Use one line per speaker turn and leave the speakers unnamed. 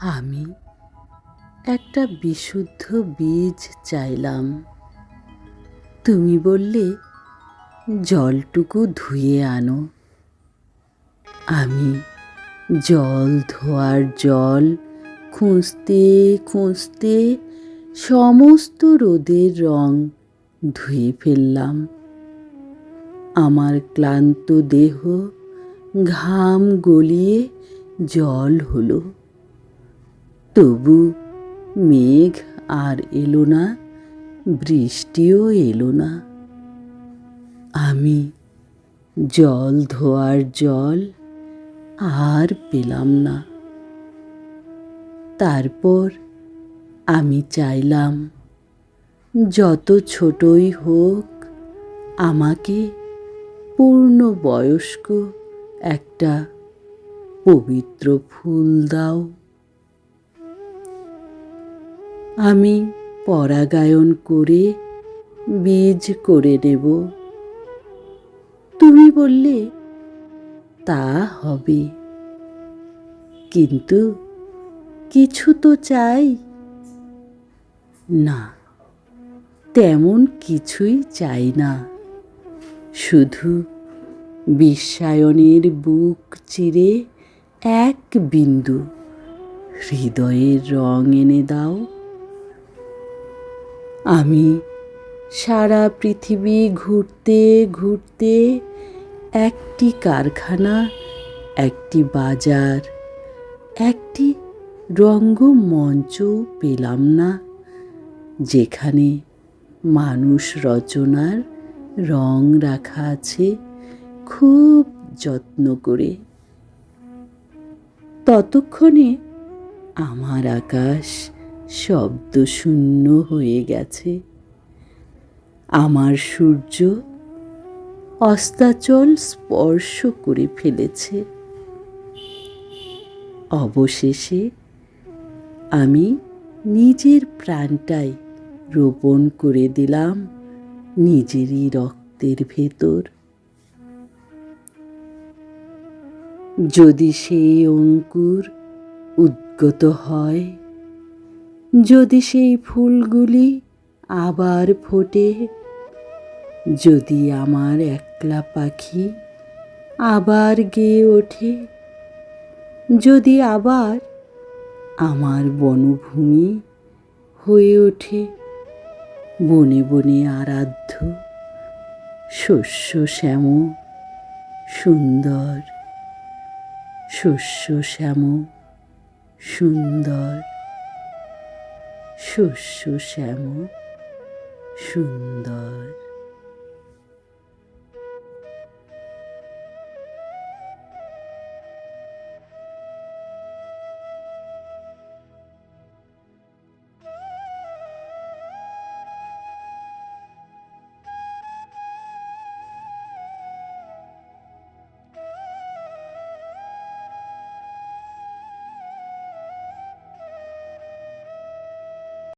আমি একটা বিশুদ্ধ বীজ চাইলাম। তুমি বললে, জলটুকু ধুয়ে আনো। আমি জল ধোয়ার জল খুঁজতে খুঁজতে সমস্ত রোদের রং ধুয়ে ফেললাম। আমার ক্লান্ত দেহ ঘাম গলিয়ে জল হলো। তবু মেঘ আর এলো না, বৃষ্টিও এলো না। আমি জল ধোয়ার জল আর পেলাম না। তারপর আমি চাইলাম, যত ছোটই হোক, আমাকে পূর্ণ বয়স্ক একটা পবিত্র ফুল দাও। আমি পরাগায়ন করে বীজ করে নেব। তুমি বললে, তা হবে। কিন্তু কিছু তো চাই। না, তেমন কিছুই চাই না। শুধু বিশ্বায়নের বুক চিরে এক বিন্দু, হৃদয়ের রং এনে দাও। আমি সারা পৃথিবী ঘুরতে ঘুরতে একটি কারখানা, একটি বাজার, একটি রঙ্গমঞ্চ পেলাম না, যেখানে মানুষ রচনার রং রাখা আছে খুব যত্ন করে। ততক্ষণে আমার আকাশ শব্দশূন্য হয়ে গেছে। আমার সূর্য অস্তাচল স্পর্শ করে ফেলেছে। অবশেষে আমি নিজের প্রাণটাই রোপণ করে দিলাম নিজেরই রক্তের ভেতর। যদি সেই অঙ্কুর উদ্গত হয় যদি সেই ফুলগুলি আবার ফোটে, যদি আমার একলা পাখি আবার গেয়ে ওঠে, যদি আবার আমার বনভূমি হয়ে ওঠে, বনে বনে আরাধ্য, শস্য শ্যাম, সুন্দর, শস্য শ্যাম, সুন্দর। শস্য শ্যাম সুন্দর।